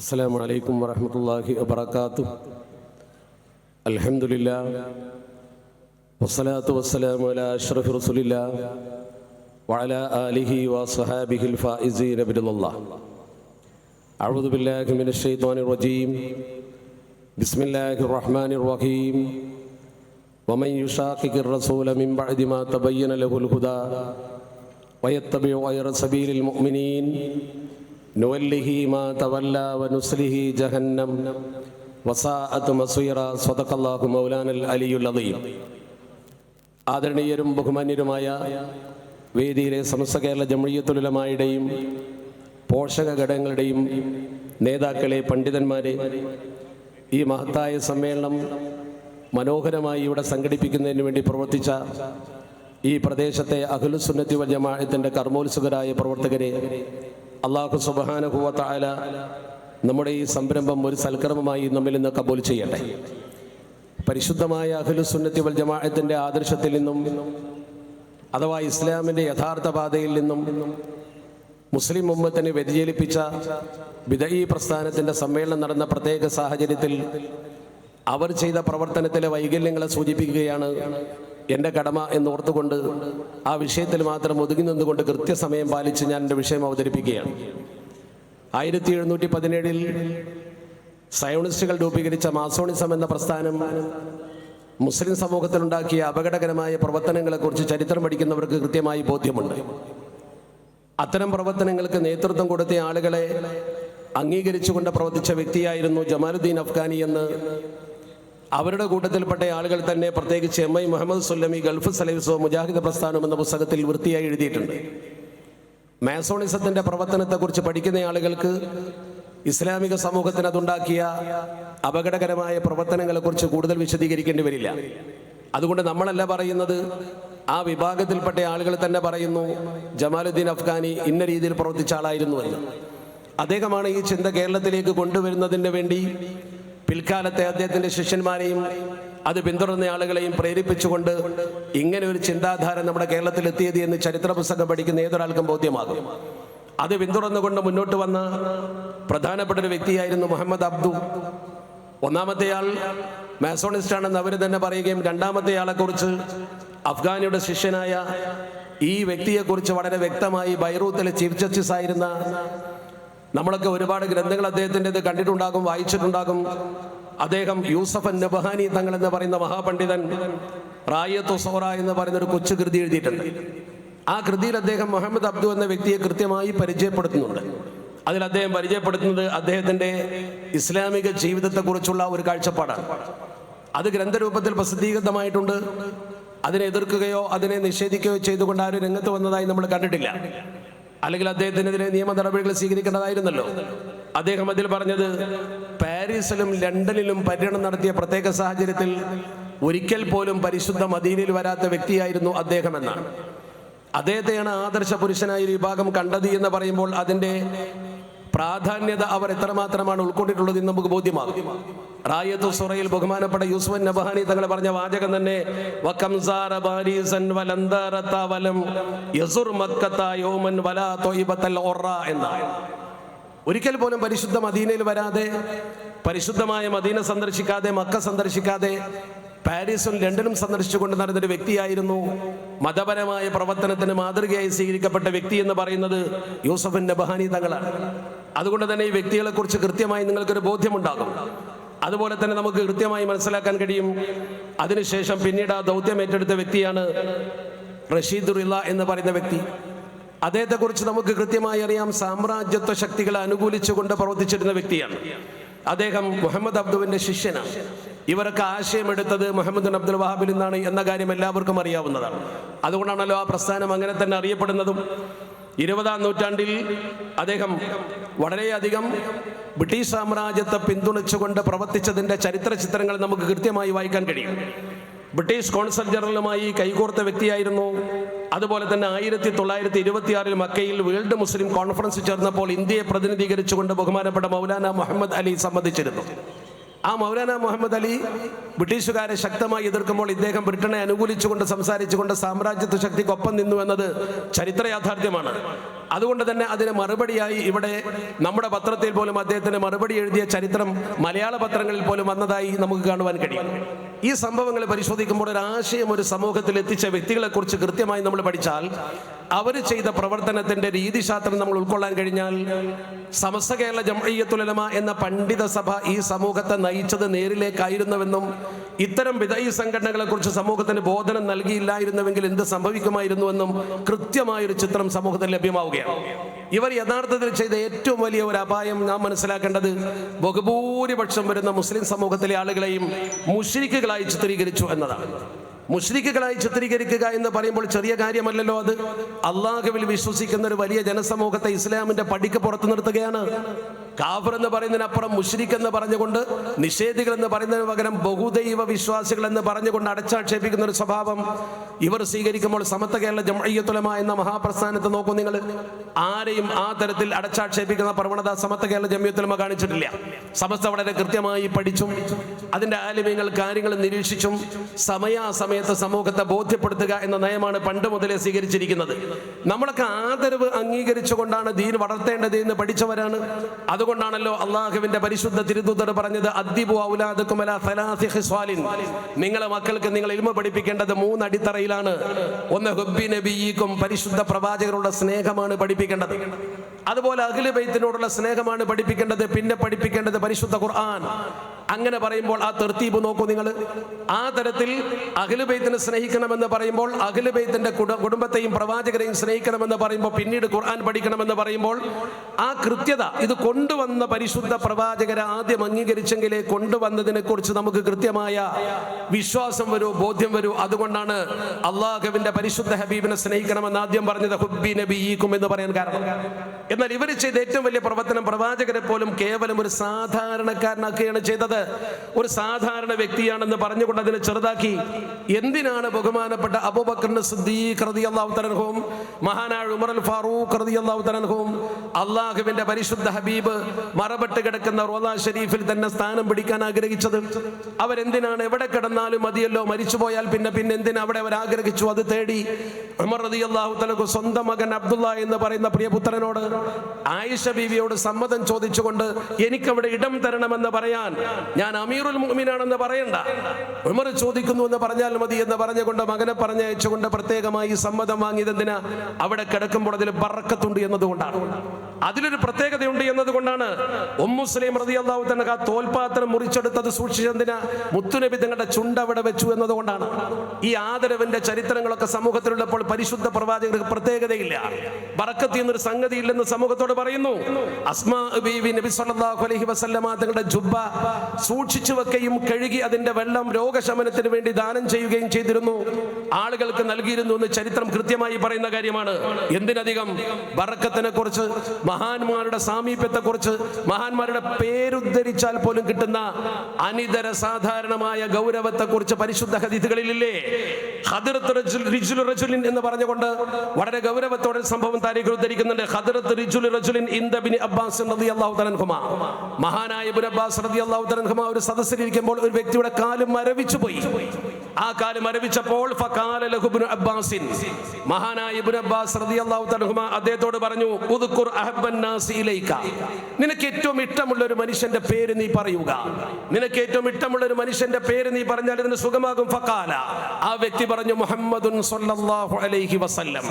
السلام عليكم ورحمة الله وبركاته. الحمد لله والصلاة والسلام على أشرف رسول الله وعلى آله وصحابه الفائزين برضا الله أعوذ بالله من الشيطان الرجيم. بسم الله الرحمن الرحيم. ومن يشاقق الرسول من بعد ما تبين له الهدى ويتبع غير سبيل المؤمنين نوله ما تولى ونسله جهنم وساءت مصيرا صدق الله مولانا العلي العظيم ആദരണീയരും ബഹുമാന്യരുമായ വേദിയിലെ സമസ്ത കേരള ജമഴിയത്തുലമായുടെയും പോഷക ഘടകങ്ങളുടെയും നേതാക്കളെ പണ്ഡിതന്മാരെ ഈ മഹത്തായ സമ്മേളനം മനോഹരമായി ഇവിടെ സംഘടിപ്പിക്കുന്നതിന് വേണ്ടി പ്രവർത്തിച്ച ഈ പ്രദേശത്തെ അഖിലുസുന്നത്തി വൽ ജമാഅത്തിന്റെ കർമ്മോത്സുകരായ പ്രവർത്തകരെ അള്ളാഹു സുബാനുഭവത്തായ നമ്മുടെ ഈ സംരംഭം ഒരു സൽക്കർമ്മമായി നമ്മിൽ നിന്ന് കബൂൽ ചെയ്യട്ടെ. പരിശുദ്ധമായ അഖിലുസുന്നത്തി വൽ ജമാഅത്തിന്റെ ആദർശത്തിൽ നിന്നും അഥവാ ഇസ്ലാമിന്റെ യഥാർത്ഥ പാതയിൽ നിന്നും മുസ്ലിം ഉമ്മത്തിനെ വ്യതിചലിപ്പിച്ച വിദയി പ്രസ്ഥാനത്തിന്റെ സമ്മേളനം നടന്ന പ്രത്യേക സാഹചര്യത്തിൽ അവർ ചെയ്ത പ്രവർത്തനത്തിലെ വൈകല്യങ്ങളെ സൂചിപ്പിക്കുകയാണ് എന്റെ കടമ എന്നോർത്തുകൊണ്ട് ആ വിഷയത്തിൽ മാത്രം ഒതുങ്ങി നിന്നുകൊണ്ട് കൃത്യസമയം പാലിച്ച് ഞാൻ എന്റെ വിഷയം അവതരിപ്പിക്കുകയാണ്. ആയിരത്തി എഴുന്നൂറ്റി പതിനേഴിൽ സയോണിസ്റ്റുകൾ രൂപീകരിച്ച മാസോണിസം എന്ന പ്രസ്ഥാനം മുസ്ലിം സമൂഹത്തിലുണ്ടാക്കിയ അപകടകരമായ പ്രവർത്തനങ്ങളെക്കുറിച്ച് ചരിത്രം പഠിക്കുന്നവർക്ക് കൃത്യമായി ബോധ്യമുണ്ട്. അത്തരം പ്രവർത്തനങ്ങൾക്ക് നേതൃത്വം കൊടുത്ത ആളുകളെ അംഗീകരിച്ചുകൊണ്ട് പ്രവർത്തിച്ച വ്യക്തിയായിരുന്നു ജമാലുദ്ദീൻ അഫ്ഗാനി എന്ന് അവരുടെ കൂട്ടത്തിൽപ്പെട്ട ആളുകൾ തന്നെ പ്രത്യേകിച്ച് M I Muhammad Sullami Gulf സലീസോ Mujahid പ്രസ്ഥാനം എന്ന പുസ്തകത്തിൽ വൃത്തിയായി എഴുതിയിട്ടുണ്ട്. മാസോണിസത്തിന്റെ പ്രവർത്തനത്തെക്കുറിച്ച് പഠിക്കുന്ന ആളുകൾക്ക് ഇസ്ലാമിക സമൂഹത്തിന് അതുണ്ടാക്കിയ അപകടകരമായ പ്രവർത്തനങ്ങളെക്കുറിച്ച് കൂടുതൽ വിശദീകരിക്കേണ്ടി വരില്ല. അതുകൊണ്ട് നമ്മളല്ല പറയുന്നത് ആ വിഭാഗത്തിൽപ്പെട്ട ആളുകൾ തന്നെ പറയുന്നു ജമാലുദ്ദീൻ അഫ്ഗാനി ഇന്ന രീതിയിൽ പ്രവർത്തിച്ച ആളായിരുന്നു അല്ല അദ്ദേഹമാണ് ഈ ചിന്ത കേരളത്തിലേക്ക് കൊണ്ടുവരുന്നതിന് വേണ്ടി പിൽക്കാലത്തെ അദ്ദേഹത്തിന്റെ ശിഷ്യന്മാരെയും അത് പിന്തുടർന്ന ആളുകളെയും പ്രേരിപ്പിച്ചുകൊണ്ട് ഇങ്ങനെ ഒരു ചിന്താധാര നമ്മുടെ കേരളത്തിൽ എത്തിയത് എന്ന് ചരിത്ര പുസ്തകം പഠിക്കുന്ന ഏതൊരാൾക്കും ബോധ്യമാകും. അത് പിന്തുടർന്നുകൊണ്ട് മുന്നോട്ട് വന്ന പ്രധാനപ്പെട്ട ഒരു വ്യക്തിയായിരുന്നു മുഹമ്മദ് അബ്ദു. ഒന്നാമത്തെ ആൾ മാസോണിസ്റ്റ് ആണെന്ന് അവർ തന്നെ പറയുകയും രണ്ടാമത്തെ ആളെ കുറിച്ച് അഫ്ഗാനിയുടെ ശിഷ്യനായ ഈ വ്യക്തിയെക്കുറിച്ച് വളരെ വ്യക്തമായി ബൈറൂത്തിലെ ചീഫ് ജസ്റ്റിസ് ആയിരുന്ന നമ്മളൊക്കെ ഒരുപാട് ഗ്രന്ഥങ്ങൾ അദ്ദേഹത്തിന്റെത് കണ്ടിട്ടുണ്ടാകും വായിച്ചിട്ടുണ്ടാകും. അദ്ദേഹം യൂസഫൻ നബഹാനി തങ്ങൾ എന്ന് പറയുന്ന മഹാപണ്ഡിതൻ റായത്തു സോറ എന്ന് പറയുന്ന ഒരു കൊച്ചു കൃതി എഴുതിയിട്ടുണ്ട്. ആ കൃതിയിൽ അദ്ദേഹം മുഹമ്മദ് അബ്ദു എന്ന വ്യക്തിയെ കൃത്യമായി പരിചയപ്പെടുത്തുന്നുണ്ട്. അതിൽ അദ്ദേഹം പരിചയപ്പെടുത്തുന്നത് അദ്ദേഹത്തിന്റെ ഇസ്ലാമിക ജീവിതത്തെക്കുറിച്ചുള്ള ഒരു കാഴ്ചപ്പാടാണ്. അത് ഗ്രന്ഥരൂപത്തിൽ പ്രസിദ്ധീകൃതമായിട്ടുണ്ട്. അതിനെ എതിർക്കുകയോ അതിനെ നിഷേധിക്കുകയോ ചെയ്തുകൊണ്ട് ആരും രംഗത്ത് വന്നതായി നമ്മൾ കണ്ടിട്ടില്ല. അല്ലെങ്കിൽ അദ്ദേഹത്തിനെതിരെ നിയമ നടപടികൾ സ്വീകരിക്കേണ്ടതായിരുന്നല്ലോ. അദ്ദേഹം അതിൽ പറഞ്ഞത് പാരീസിലും ലണ്ടനിലും പര്യടനം നടത്തിയ പ്രത്യേക സാഹചര്യത്തിൽ ഒരിക്കൽ പോലും പരിശുദ്ധ മദീനയിൽ വരാത്ത വ്യക്തിയായിരുന്നു അദ്ദേഹം എന്നാണ്. അദ്ദേഹത്തെയാണ് ആദർശ പുരുഷനായ ഒരു വിഭാഗം കണ്ടത് എന്ന് പറയുമ്പോൾ അതിന്റെ പ്രാധാന്യത അവർ എത്രമാത്രമാണ് ഉൾക്കൊണ്ടിട്ടുള്ളത് എന്ന് നമുക്ക് ബോധ്യമാകും. റായത്തു സുറയിൽ ബഹുമാനപ്പെട്ട യൂസുഫൻ നബഹാനി തങ്ങൾ പറഞ്ഞ വാചകം തന്നെ എന്നാണ് ഒരിക്കൽ പോലും പരിശുദ്ധ മദീനയിൽ വരാതെ പരിശുദ്ധമായ മദീന സന്ദർശിക്കാതെ മക്ക സന്ദർശിക്കാതെ പാരീസും ലണ്ടനും സന്ദർശിച്ചുകൊണ്ട് നടന്നൊരു വ്യക്തിയായിരുന്നു. മതപരമായ പ്രവർത്തനത്തിന് മാതൃകയായി സ്വീകരിക്കപ്പെട്ട വ്യക്തി എന്ന് പറയുന്നത് യൂസഫിൻ നബഹാനി തങ്ങളാണ്. അതുകൊണ്ട് തന്നെ ഈ വ്യക്തികളെ കുറിച്ച് കൃത്യമായി നിങ്ങൾക്കൊരു ബോധ്യമുണ്ടാകും. അതുപോലെ തന്നെ നമുക്ക് കൃത്യമായി മനസ്സിലാക്കാൻ കഴിയും. അതിനുശേഷം പിന്നീട് ആ ദൗത്യം ഏറ്റെടുത്ത വ്യക്തിയാണ് റഷീദ് റില്ല എന്ന് പറയുന്ന വ്യക്തി. അദ്ദേഹത്തെക്കുറിച്ച് നമുക്ക് കൃത്യമായി അറിയാം. സാമ്രാജ്യത്വ ശക്തികളെ അനുകൂലിച്ചുകൊണ്ട് പ്രവർത്തിച്ചിരുന്ന വ്യക്തിയാണ്. അദ്ദേഹം മുഹമ്മദ് അബ്ദുവിന്റെ ശിഷ്യനാണ്. ഇവരൊക്കെ ആശയമെടുത്തത് മുഹമ്മദ് അബ്ദുൽ വഹാബിൽ നിന്നാണ് എന്ന കാര്യം എല്ലാവർക്കും അറിയാവുന്നതാണ്. അതുകൊണ്ടാണല്ലോ ആ പ്രസ്ഥാനം അങ്ങനെ തന്നെ അറിയപ്പെടുന്നതും. ഇരുപതാം നൂറ്റാണ്ടിൽ അദ്ദേഹം വളരെയധികം ബ്രിട്ടീഷ് സാമ്രാജ്യത്തെ പിന്തുണച്ചുകൊണ്ട് പ്രവർത്തിച്ചതിന്റെ ചരിത്ര ചിത്രങ്ങൾ നമുക്ക് കൃത്യമായി വായിക്കാൻ കഴിയും. ബ്രിട്ടീഷ് കോൺസൽ ജനറലുമായി കൈകോർത്ത വ്യക്തിയായിരുന്നു. അതുപോലെ തന്നെ ആയിരത്തി തൊള്ളായിരത്തി ഇരുപത്തിയാറിൽ മക്കയിൽ വേൾഡ് മുസ്ലിം കോൺഫറൻസ് ചേർന്നപ്പോൾ ഇന്ത്യയെ പ്രതിനിധീകരിച്ചുകൊണ്ട് ബഹുമാനപ്പെട്ട മൗലാന മുഹമ്മദ് അലി സംബന്ധിച്ചിരുന്നു ആ മൗലാന മുഹമ്മദ് അലി ബ്രിട്ടീഷുകാരെ ശക്തമായി എതിർക്കുമ്പോൾ ഇദ്ദേഹം ബ്രിട്ടനെ അനുകൂലിച്ചുകൊണ്ട് സംസാരിച്ചുകൊണ്ട് സാമ്രാജ്യത്വ ശക്തിക്കൊപ്പം നിന്നു എന്നത് ചരിത്ര യാഥാർത്ഥ്യമാണ്. അതുകൊണ്ട് തന്നെ അതിന് മറുപടിയായി ഇവിടെ നമ്മുടെ പത്രത്തിൽ പോലും അദ്ദേഹത്തിന് മറുപടി എഴുതിയ ചരിത്രം മലയാള പത്രങ്ങളിൽ പോലും വന്നതായി നമുക്ക് കാണുവാൻ കഴിയും. ഈ സംഭവങ്ങൾ പരിശോധിക്കുമ്പോൾ ഒരു ആശയം ഒരു സമൂഹത്തിൽ എത്തിച്ച വ്യക്തികളെക്കുറിച്ച് കൃത്യമായി നമ്മൾ പഠിച്ചാൽ അവർ ചെയ്ത പ്രവർത്തനത്തിന്റെ രീതിശാസ്ത്രം നമ്മൾ ഉൾക്കൊള്ളാൻ കഴിഞ്ഞാൽ സമസ്ത കേരള ജമ്മയ്യത്തുലമ എന്ന പണ്ഡിത സഭ ഈ സമൂഹത്തെ നയിച്ചത് നേരിലേക്കായിരുന്നുവെന്നും ഇത്തരം വിധയി സംഘടനകളെ കുറിച്ച് സമൂഹത്തിന് ബോധനം നൽകിയില്ലായിരുന്നുവെങ്കിൽ എന്ത് സംഭവിക്കുമായിരുന്നുവെന്നും കൃത്യമായൊരു ചിത്രം സമൂഹത്തിൽ ലഭ്യമാവുകയാണ് ഇവർ യഥാർത്ഥത്തിൽ ചെയ്ത ഏറ്റവും വലിയ ഒരു അപായം നാം മനസ്സിലാക്കേണ്ടത് ബഹുഭൂരിപക്ഷം വരുന്ന മുസ്ലിം സമൂഹത്തിലെ ആളുകളെയും മുഷ്രിക്കുകളായി ചിത്രീകരിച്ചു എന്നതാണ്. മുഷ്രിക്കുകളായി ചിത്രീകരിക്കുക എന്ന് പറയുമ്പോൾ ചെറിയ കാര്യമല്ലല്ലോ അത്. അള്ളാഹുവിൽ വിശ്വസിക്കുന്ന ഒരു വലിയ ജനസമൂഹത്തെ ഇസ്ലാമിന്റെ പടിക്ക് പുറത്തു നിർത്തുകയാണ്. കാഫർ എന്ന് പറയുന്നതിനപ്പുറം മുഷ്രിഖ് എന്ന് പറഞ്ഞുകൊണ്ട് നിഷേധികൾ എന്ന് പറയുന്നതിന് പകരം ബഹുദൈവ വിശ്വാസികൾ എന്ന് പറഞ്ഞുകൊണ്ട് അടച്ചാക്ഷേപിക്കുന്ന ഒരു സ്വഭാവം ഇവർ സ്വീകരിക്കുമ്പോൾ സമത്വ കേരള ജമയ്യത്തുലമ എന്ന മഹാപ്രസ്ഥാനത്തെ നോക്കൂ നിങ്ങൾ. ആരെയും ആ തരത്തിൽ അടച്ചാക്ഷേപിക്കുന്ന പ്രവണത സമത്വ കേരള ജമ്യത്തുലമ കാണിച്ചിട്ടില്ല. സമസ്ത വളരെ കൃത്യമായി പഠിച്ചും അതിന്റെ ആലിമ്യങ്ങൾ കാര്യങ്ങൾ നിരീക്ഷിച്ചും സമയാസമയത്ത് സമൂഹത്തെ ബോധ്യപ്പെടുത്തുക എന്ന നയമാണ് പണ്ട് മുതലേ സ്വീകരിച്ചിരിക്കുന്നത്. നമ്മളൊക്കെ ആദരവ് അംഗീകരിച്ചുകൊണ്ടാണ് ദീൻ വളർത്തേണ്ടത് എന്ന് പഠിച്ചവരാണ്. അതുകൊണ്ടാണല്ലോ അള്ളാഹുവിന്റെ പരിശുദ്ധ തിരുദൂതർ പറഞ്ഞത് അദ്ദിബു ഔലാദക്കും അലാ സലാസി നിങ്ങളെ മക്കൾക്ക് നിങ്ങൾ ഇൽമ പഠിപ്പിക്കേണ്ടത് മൂന്ന് അടിത്തറയിലാണ് ഒന്ന് ഹുബി നബിയിക്കും പരിശുദ്ധ പ്രവാചകരുടെ സ്നേഹമാണ് പഠിപ്പിക്കേണ്ടത്. അതുപോലെ അഖില ബൈത്തിനോടുള്ള സ്നേഹമാണ് പഠിപ്പിക്കേണ്ടത് പിന്നെ പഠിപ്പിക്കേണ്ടത് പരിശുദ്ധ ഖുർആൻ. അങ്ങനെ പറയുമ്പോൾ ആ തെർത്തീബ് നോക്കൂ നിങ്ങൾ ആ തരത്തിൽ അഖില ബൈത്തിനെ സ്നേഹിക്കണമെന്ന് പറയുമ്പോൾ അഖില ബൈത്തിന്റെ കുടുംബത്തെയും പ്രവാചകരെയും സ്നേഹിക്കണമെന്ന് പറയുമ്പോൾ പിന്നീട് ഖുർആൻ പഠിക്കണമെന്ന് പറയുമ്പോൾ ആ കൃത്യത ഇത് കൊണ്ടുവന്ന പരിശുദ്ധ പ്രവാചകരെ ആദ്യം അംഗീകരിച്ചെങ്കിലേ കൊണ്ടുവന്നതിനെ കുറിച്ച് നമുക്ക് കൃത്യമായ വിശ്വാസം വരൂ ബോധ്യം വരൂ. അതുകൊണ്ടാണ് അള്ളാഹുവിന്റെ പരിശുദ്ധ ഹബീബിനെ സ്നേഹിക്കണമെന്ന് ആദ്യം പറഞ്ഞത് ഹുബി നബിക്കും എന്ന് പറയാൻ കാരണം. എന്നാൽ ഇവർ ചെയ്ത ഏറ്റവും വലിയ പ്രവർത്തനം പ്രവാചകരെ പോലും കേവലം ഒരു സാധാരണക്കാരനാക്കുകയാണ് ചെയ്തത്. ഒരു സാധാരണ വ്യക്തിയാണെന്ന് പറഞ്ഞുകൊണ്ട് അതിനെ ചെറുതാക്കി. എന്തിനാണ് ബഹുമാനപ്പെട്ട അബൂബക്കറിന്റെ സിദ്ദീഖ് മഹാനായ ഉമർ അൽ ഫാറൂഖ് തആലഹും അള്ളാഹുവിന്റെ പരിശുദ്ധ ഹബീബ് മറപ്പെട്ട് കിടക്കുന്ന റോദ ഷെരീഫിൽ തന്നെ സ്ഥാനം പിടിക്കാൻ ആഗ്രഹിച്ചത്. അവരെന്തിനാണ് എവിടെ കിടന്നാലും മതിയല്ലോ മരിച്ചുപോയാൽ പിന്നെ പിന്നെ എന്തിനാ അവിടെ അവർ ആഗ്രഹിച്ചു? അത് തേടി ഉമർ റളിയല്ലാഹു തആലഹു സ്വന്തം മകൻ അബ്ദുള്ള എന്ന് പറയുന്ന പ്രിയപുത്രനോട് ആയിഷ ബീവിയോട് സമ്മതം ചോദിച്ചുകൊണ്ട് എനിക്ക് അവിടെ ഇടം തരണമെന്ന് പറയാൻ ഞാൻ അമീറുൽ മുഅ്മിനാണെന്ന് പറയണ്ട. ഉമർ ചോദിക്കുന്നു എന്ന് പറഞ്ഞാൽ മതി എന്ന് പറഞ്ഞുകൊണ്ട് മകനെ പറഞ്ഞയച്ചുകൊണ്ട് പ്രത്യേകമായി സമ്മതം വാങ്ങിയത് എന്തിനാ അവിടെ കിടക്കുമ്പോൾ അതിൽ ബറക്കത്തുണ്ട് എന്നതുകൊണ്ടാണ്. അതിലൊരു പ്രത്യേകതയുണ്ട് എന്നതുകൊണ്ടാണ് ഒമ്മുസ്ലിം റതി അള്ളാഹു തന്നെ ആ തോൽപാത്രം മുറിച്ചെടുത്തത് സൂക്ഷിച്ചെന്തിനാ മുത്തുനബി തങ്ങളുടെ ചുണ്ട് അവിടെ വെച്ചു എന്നതുകൊണ്ടാണ്. ഈ ആദരവിന്റെ ചരിത്രങ്ങളൊക്കെ സമൂഹത്തിലുള്ളപ്പോൾ പരിശുദ്ധ പ്രവാചകർക്ക് പ്രത്യേകതയില്ല. ബറക്കത്തി എന്നൊരു സംഗതി ഇല്ലെന്ന് സമൂഹത്തോട് പറയുന്നു അസ്മാ നബി സല്ലല്ലാഹു അലൈഹി വസല്ലമ തങ്ങളുടെ ജുബ്ബ സൂക്ഷിച്ചു വെക്കുകയും കഴുകി അതിന്റെ വെള്ളം രോഗശമനത്തിന് വേണ്ടി ദാനം ചെയ്യുകയും ചെയ്തിരുന്നു. ആളുകൾക്ക് നൽകിയിരുന്നു എന്ന് ചരിത്രം കൃത്യമായി പറയുന്ന കാര്യമാണ്. എന്തിനധികം ബറക്കത്തിനെ കുറിച്ച് മഹാന്മാരുടെ സാമീപ്യത്തെ കുറിച്ച് മഹാന്മാരുടെ പേരുദ്ധരിച്ചാൽ പോലും കിട്ടുന്ന അനിതര സാധാരണമായ ഗൗരവത്തെ കുറിച്ച് പരിശുദ്ധ റിജുൽ റിജുൽ എന്ന് പറഞ്ഞുകൊണ്ട് വളരെ ഗൗരവത്തോടെ സംഭവം താരീഖ് ഉദ്ധരിക്കുന്നുണ്ട്. ഹദറത്ത് മഹാനായ ഒരു സദസ്സിലിരിക്കുമ്പോൾ ഒരു വ്യക്തിയുടെ കാലും മരവിച്ചു പോയി. ആ കാലം മരവിച്ചപ്പോൾ അബ്ബാസിൻ മഹാനായ അബ്ബാസ് അദ്ദേഹത്തോട് പറഞ്ഞു നിനക്ക് ഏറ്റവും ഇഷ്ടമുള്ള ഒരു മനുഷ്യന്റെ പേര് നീ പറയുക. നിനക്ക് ഏറ്റവും ഇഷ്ടമുള്ള ഒരു മനുഷ്യന്റെ പേര് നീ പറഞ്ഞാൽ ഇതിന് സുഖമാകും ഫക്കാല ആ വ്യക്തി പറഞ്ഞു മുഹമ്മദുൻ അലൈഹി വസല്ലം.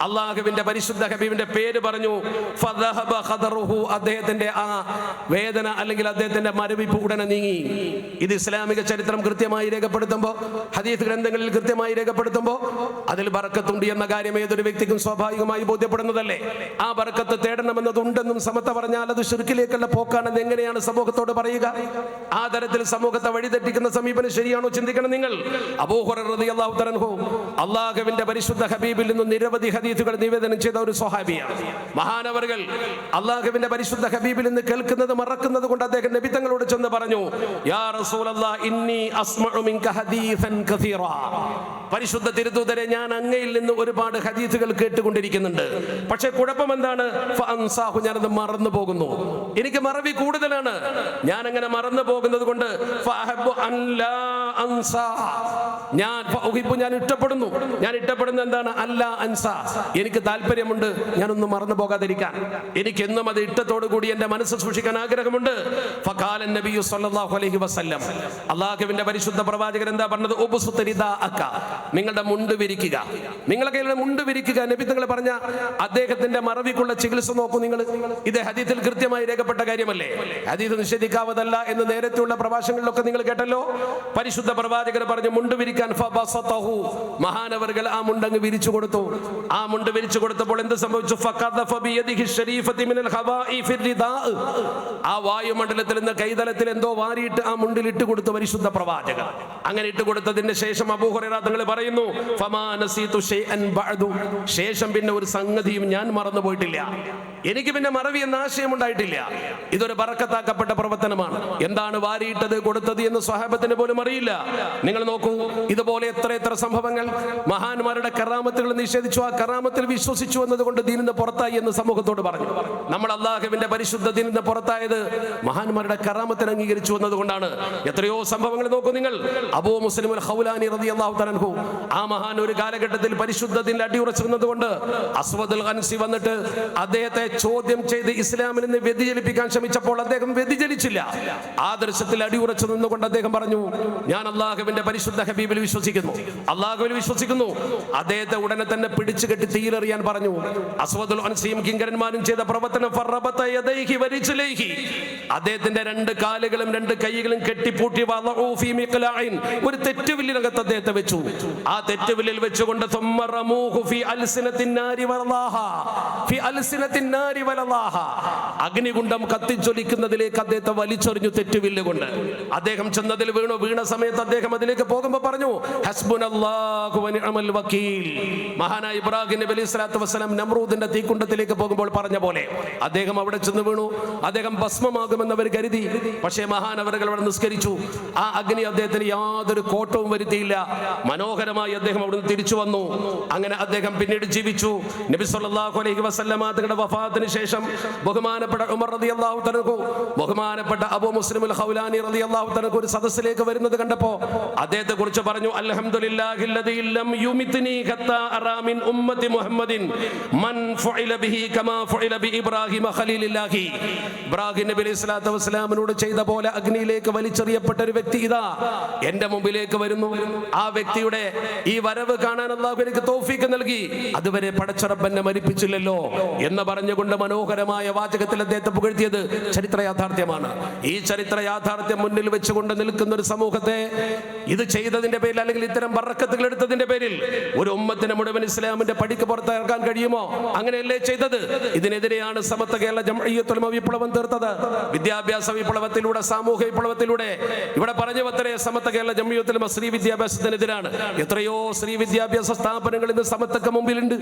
അള്ളാഹുവിന്റെ പരിശുദ്ധ ഹബീബിന്റെ പേര് പറഞ്ഞു അദ്ദേഹത്തിന്റെ ആ വേദന അല്ലെങ്കിൽ അദ്ദേഹത്തിന്റെ മരവിപ്പ് ഉടനെ നീങ്ങി. ഇത് ഇസ്ലാമിക ചരിത്രം കൃത്യമായി രേഖപ്പെടുത്തുമ്പോൾ ഹദീസ് ഗ്രന്ഥങ്ങളിൽ കൃത്യമായി രേഖപ്പെടുത്തുമ്പോൾ അതിൽ ബറക്കത്തുണ്ട് എന്ന കാര്യം ഏതൊരു വ്യക്തിക്കും സ്വാഭാവികമായി ബോധ്യപ്പെടുന്നതല്ലേ? ആ ബറക്കത്ത് തേടണമെന്നതുണ്ടെന്നും സമത്ത പറഞ്ഞാൽ അത് ശുരുക്കിലേക്കുള്ള പോക്കാണെന്ന് എങ്ങനെയാണ് സമൂഹത്തോട് പറയുക? ആ തരത്തിൽ സമൂഹത്തെ വഴിതെറ്റിക്കുന്ന സമീപനം ശരിയാണോ ചിന്തിക്കണം നിങ്ങൾ? അള്ളാഹുവിന്റെ പരിശുദ്ധ ഹബീബിൽ നിന്ന് നിരവധി ഹദീസുകൾ നിവേദനം ചെയ്ത ഒരു സ്വഹാബിയാണ്. മഹാനവറുകൾ അള്ളാഹുവിന്റെ പരിശുദ്ധ ഹബീബിൽ നിന്ന് കേൾക്കുന്നത് മറക്കുന്നത് കൊണ്ട് അദ്ദേഹം നബിത്തങ്ങളോട് ചെന്ന് പറഞ്ഞു യാ റസൂലല്ലാ ഇന്നി അസ്മഉ മിൻക ഹദീസൻ كثيرا. പരിശുദ്ധ തിരുദൂതരെ ഞാൻ അങ്ങയിൽ നിന്ന് ഒരുപാട് ഹദീസുകൾ കേട്ടുകൊണ്ടിരിക്കുന്നുണ്ട്. പക്ഷെ കുഴപ്പം എന്താണ്? ഫഅൻസാഹു ഞാനത് മറന്നു പോകുന്നു. എനിക്ക് മറവി കൂടുതലാണ്. ഞാൻ അങ്ങനെ മറന്നു പോകുന്നത് കൊണ്ട്. ഞാൻ ഞാൻ ഇഷ്ടപ്പെടുന്നു. ഞാൻ ഇഷ്ടപ്പെടുന്ന എന്താണ്? അല്ല അൻസ എനിക്ക് താല്പര്യമുണ്ട്. ഞാനൊന്നും മറന്നു പോകാതിരിക്കാൻ. എനിക്കെന്നും അത് ഇഷ്ടത്തോടു കൂടി എന്റെ മനസ്സ് സൂക്ഷിക്കാൻ ആഗ്രഹമുണ്ട്. ഫഖാലൻ നബിയു സല്ലല്ലാഹു അലൈഹി വസല്ലം. അള്ളാഹുവിന്റെ പരിശുദ്ധ പ്രവാചകൻ എന്താ പറഞ്ഞത്? റിദാഅക. നിങ്ങളുടെ മുണ്ട് വിരിക്കുക. നിങ്ങളൊക്കെ ഇങ്ങനെ മുണ്ട് വിരിക്കുക. നബി തങ്ങൾ പറഞ്ഞ അദ്ദേഹത്തിന്റെ മറവിക്കുള്ള ചികിത്സ നോക്കൂ നിങ്ങൾ. ഇത് ഹദീത്തിൽ കൃത്യമായി രേഖപ്പെട്ട കാര്യമല്ലേ? ഹദീത് നിഷേധിക്കാവതല്ല എന്ന് നേരത്തെയുള്ള പ്രഭാഷണങ്ങളിലൊക്കെ നിങ്ങൾ കേട്ടല്ലോ. പരിശുദ്ധ പ്രവാചകർ പറഞ്ഞു മുണ്ട് വിരിക്കാൻ ഫബസതഹു. മഹാനവറുകൾ ആ മുണ്ടങ്ങ് വിരിച്ചു കൊടുത്തു. ആ മുണ്ട് വിരിച്ചു കൊടുത്തപ്പോൾ എന്ത് സംഭവിച്ചു. ആ വായുമണ്ഡലത്തിൽ നിന്ന് കൈതലത്തിൽ എന്തോ വാരിയിട്ട് ആ മുണ്ടിൽ ഇട്ട് കൊടുത്തു പരിശുദ്ധ പ്രവാചകർ. അങ്ങനെ ഇട്ട് കൊടുത്തതിന് ശേഷം അബൂഹുറൈറ തങ്ങൾ പറയുന്നു ഷൈഅൻ ബഅദു. ശേഷം പിന്നെ ഒരു സംഗതിയും ഞാൻ മറന്നു പോയിട്ടില്ല. എനിക്ക് പിന്നെ മറവി എന്ന ആശയം ഉണ്ടായിട്ടില്ല. ഇതൊരു പറക്കത്താക്കപ്പെട്ട പ്രവർത്തനമാണ്. എന്താണ് വാരിയിട്ടത് കൊടുത്തത് എന്ന് സ്വഹാബത്തിന് പോലും അറിയില്ല. നിങ്ങൾ നോക്കൂ ഇതുപോലെ എത്ര എത്ര സംഭവങ്ങൾ മഹാന്മാരുടെ കറാമത്തുകൾ നിഷേധിച്ചു ആ കറാമത്തിൽ വിശ്വസിച്ചു എന്നതുകൊണ്ട് ദീനിന്ന് പുറത്തായി എന്ന് സമൂഹത്തോട് പറഞ്ഞു. നമ്മൾ അള്ളാഹുവിന്റെ പരിശുദ്ധ ദീനിന്ന് പുറത്തായത് മഹാന്മാരുടെ കറാമത്തിന് അംഗീകരിച്ചു എന്നതുകൊണ്ടാണ്. എത്രയോ സംഭവങ്ങൾ നോക്കൂ നിങ്ങൾ. അബൂ മുസ്ലിം ഹൗലാനി റതി അള്ളാഹു തനൻഹു ആ മഹാൻ ഒരു കാലഘട്ടത്തിൽ പരിശുദ്ധത്തിൽ അടിയുറച്ചിരുന്നത് കൊണ്ട് അസ്വദുൽ ഖൻസി വന്നിട്ട് അദ്ദേഹത്തെ ചോദ്യം ചെയ്ത് ഇസ്ലാമിൽ നിന്ന് വ്യതിചലിപ്പിക്കാൻ ശ്രമിച്ചപ്പോൾ അദ്ദേഹം വ്യതിചലിച്ചില്ല. ആദർശത്തിൽ അടിയുറച്ചു നിന്നുകൊണ്ട് അദ്ദേഹം പറഞ്ഞു ഞാൻ അള്ളാഹുവിന്റെ പരിശുദ്ധ ഹബീബിൽ വിശ്വസിക്കുന്നു. അള്ളാഹുവിൽ വിശ്വസിക്കുന്നു. അദ്ദേഹത്തെ ഉടനെ തന്നെ പിടിച്ചു കെട്ടി തീരെറിയാൻ പറഞ്ഞു. അസ്വദുൽ അൻസിയും കിങ്കരന്മാരും ചെയ്ത പ്രവർത്തനം. അദ്ദേഹത്തിന്റെ രണ്ട് കാലുകളും രണ്ട് കൈകളും കെട്ടിപ്പൂട്ടി. ഒരു തെറ്റുവില്ലിനകത്ത് അദ്ദേഹത്തെ വെച്ചു. ആ തെറ്റുവിലിൽ വെച്ചുകൊണ്ട് അഗ്നികുണ്ടം കത്തിച്ചൊലിക്കുന്നതിലേക്ക് അദ്ദേഹത്തെ വലിച്ചൊറിഞ്ഞു തെറ്റുവില്ല് കൊണ്ട് അദ്ദേഹം ചെന്നതിൽ വീണു. വീണ സമയത്ത് അദ്ദേഹം അതിലേക്ക് പോകുമ്പോൾ പറഞ്ഞു വക്കീൽ. മഹാനായ ഇബ്രാഹിം നബി അലൈഹി വസ്സലാം നമ്രൂദിന്റെ തീക്കുണ്ടത്തിലേക്ക് പോകുമ്പോൾ പറഞ്ഞ പോലെ അദ്ദേഹം അവിടെ ചെന്ന് വീണു. അദ്ദേഹം ഭസ്മമാകുമെന്ന് അവർ കരുതി. പക്ഷേ മഹാനവറുകൾ അവിടെ നിസ്കരിച്ചു. ആ അഗ്നി അദ്ദേഹത്തിന് യാതൊരു കോട്ടവും വരുത്തിയില്ല. മനോഹര മനോഹരമായി അദ്ദേഹം അവിടുന്ന് തിരിച്ചു വന്നു. അങ്ങനെ അദ്ദേഹം പിന്നീട് ജീവിച്ചു. നബി സല്ലല്ലാഹു അലൈഹി വസല്ലമ തങ്ങളുടെ വഫാത്തിന് ശേഷം ബഹുമാനപ്പെട്ട ഉമർ റളിയല്ലാഹു തആലഹു ബഹുമാനപ്പെട്ട അബൂ മുസ്ലിം ഖൗലാനി റളിയല്ലാഹു തആലഹു ഒരു സദസ്സിലേക്ക് വരുന്നത് കണ്ടപ്പോൾ അദ്ദേഹത്തെ കുറിച്ച് പറഞ്ഞു അൽഹംദുലില്ലാഹില്ലദീ ലം യുമിത്നി ഹത്താ അറാ മിൻ ഉമ്മത്തി മുഹമ്മദിൻ മൻ ഫുഇല ബിഹി കമാ ഫുഇല ബി ഇബ്രാഹിമ ഖലീലില്ലാഹി. ഇബ്രാഹിം നബി അലൈഹി സ്വലാത്തു ചെയ്ത പോലെ അഗ്നിയിലേക്ക് വലിച്ചെറിയപ്പെട്ട ഒരു വ്യക്തി ഇതാ. എന്റെ മുമ്പിലേക്ക് വരുന്നു. ആ വ്യക്തിയുടെ ഈ വരവ് കാണാൻ അള്ളാഹു എനിക്ക് തോഫീക്ക് നൽകി. അതുവരെ പടച്ചുറപ്പന്നെ മരിപ്പിച്ചില്ലല്ലോ എന്ന് പറഞ്ഞുകൊണ്ട് മനോഹരമായ വാചകത്തിൽ അദ്ദേഹത്തെ പുകഴ്ത്തിയത് ചരിത്ര യാഥാർത്ഥ്യമാണ്. ഈ ചരിത്ര യാഥാർത്ഥ്യം മുന്നിൽ വെച്ചുകൊണ്ട് നിൽക്കുന്ന ഒരു സമൂഹത്തെ ഇത് ചെയ്തതിന്റെ പേരിൽ അല്ലെങ്കിൽ ഇത്തരം വറക്കത്തുകൾ എടുത്തതിന്റെ പേരിൽ ഒരു ഉമ്മത്തിന് മുഴുവൻ ഇസ്ലാമിന്റെ പടിക്ക് പുറത്തിറക്കാൻ കഴിയുമോ? അങ്ങനെയല്ലേ ചെയ്തത്. ഇതിനെതിരെയാണ് സമത്വ കേരള ജംഇയ്യത്തുൽ വിപ്ലവം തീർത്തത്. വിദ്യാഭ്യാസ വിപ്ലവത്തിലൂടെ സാമൂഹ്യ വിപ്ലവത്തിലൂടെ. ഇവിടെ പറഞ്ഞു പത്രേ സമത്വ കേരള ജംഇയ്യത്തുൽ സ്ത്രീ വിദ്യാഭ്യാസത്തിനെതിരാണ്. എത്രയോ സ്ത്രീ വിദ്യാഭ്യാസ സ്ഥാപനങ്ങൾ ഇന്ന് സമത്വക്ക് മുമ്പിലുണ്ട്.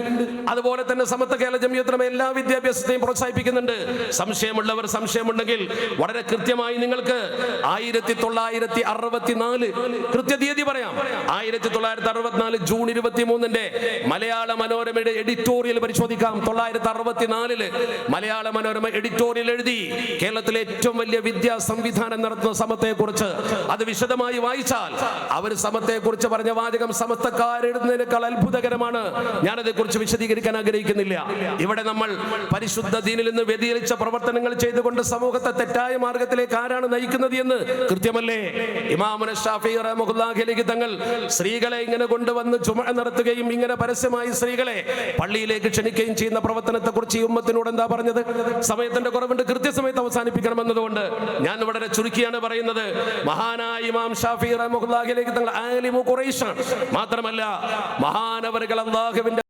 അതുപോലെ തന്നെ സമത്വ കേരള ജംഇയ്യത്തുലമ എല്ലാ വിദ്യാഭ്യാസത്തെയും പ്രോത്സാഹിപ്പിക്കുന്നുണ്ട്. സംശയമുള്ളവർ സംശയമുണ്ടെങ്കിൽ വളരെ കൃത്യമായി നിങ്ങൾക്ക് ആയിരത്തി തൊള്ളായിരത്തി അറുപത്തിനാല് കൃത്യതീയതി പറയാം. ആയിരത്തി തൊള്ളായിരത്തി അറുപത്തിനാല് ജൂൺ ഇരുപത്തി മൂന്നിന്റെ മലയാള മനോരമയുടെ എഡിറ്റോറിയൽ പരിശോധിക്കാം. തൊള്ളായിരത്തി അറുപത്തിനാലിൽ മലയാള മനോരമ എഡിറ്റോറിയൽ എഴുതി കേരളത്തിലെ ഏറ്റവും വലിയ വിദ്യാ സംവിധാനം നടത്തുന്ന സമത്തെ കുറിച്ച് അത് വിശദമായി വായിച്ചാൽ അവർ സമത്തെ കുറിച്ച് പറഞ്ഞ വാചകം സമസ്തക്കാരെഴുതുന്നതിനേക്കാൾ അത്ഭുതകരമാണ്. ഞാനത് കുറിച്ച് വിശദീകരിക്കാൻ ആഗ്രഹിക്കുന്നില്ല. ഇവിടെ നമ്മൾ പരിശുദ്ധ ദീനിൽ നിന്ന് വ്യതിചലിച്ച പ്രവർത്തനങ്ങൾ ചെയ്തുകൊണ്ട് സമൂഹത്തെ തെറ്റായ മാർഗത്തിലേക്ക് ആരാണ് നയിക്കുന്നത് എന്ന് കൃത്യമല്ലേ? ഇമാമുന ഷാഫി റഹ്മത്തുള്ളാഹിലേക്ക് തങ്ങൾ സ്ത്രീകളെ ഇങ്ങനെ കൊണ്ടുവന്ന് ചുമ നടത്തുകയും ഇങ്ങനെ പരസ്യമായി സ്ത്രീകളെ പള്ളിയിലേക്ക് ക്ഷണിക്കുകയും ചെയ്യുന്ന പ്രവർത്തനത്തെ കുറിച്ച് ഈ ഉമ്മത്തിനോട് എന്താ പറഞ്ഞത്? സമയത്തിന്റെ കുറവുണ്ട് കൃത്യസമയത്ത് അവസാനിപ്പിക്കണമെന്നതുകൊണ്ട് ഞാൻ വളരെ ചുരുക്കിയാണ് പറയുന്നത്. മഹാനായ ഇമാം ഷാഫി റഹ്മത്തുള്ളാഹിലേക്ക് തങ്ങൾ ആലിമു ഖുറൈശാണ്. മാത്രമല്ല മഹാനവറുകൾ അള്ളാഹുവിന്റെ